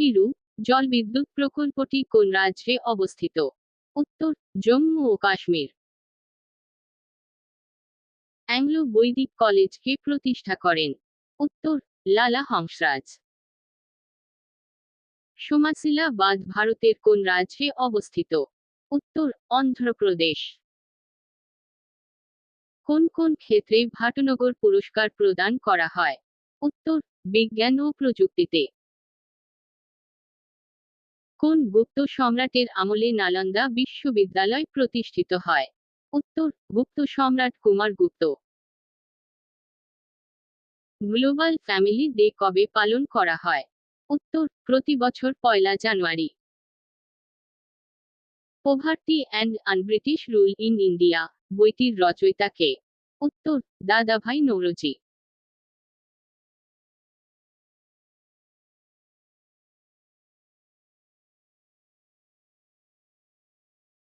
কিরু জলবিদ্যুৎ প্রকল্পটি কোন রাজ্যে অবস্থিত? উত্তর, জম্মু ও কাশ্মীর। অ্যাংলো বৈদিক কলেজকে প্রতিষ্ঠা করেন। উত্তর, লালা হংসরাজ। সোমাসিলা বাঁধ ভারতের কোন রাজ্যে অবস্থিত? উত্তর, অন্ধ্রপ্রদেশ। কোন কোন ক্ষেত্রে ভাটনগর পুরস্কার প্রদান করা হয়? উত্তর, বিজ্ঞান ও প্রযুক্তিতে। কোন গুপ্ত সম্রাটের আমলে নালন্দা বিশ্ববিদ্যালয় প্রতিষ্ঠিত হয়। উত্তর, গুপ্ত সম্রাট Kumara Gupta. Global family day কবে পালন করা হয়? উত্তর, প্রতি বছর পয়লা জানুয়ারি। Poverty and unbritish rule in India, বইটির রচয়িতা কে? উত্তর, দাদাভাই নৌরজি।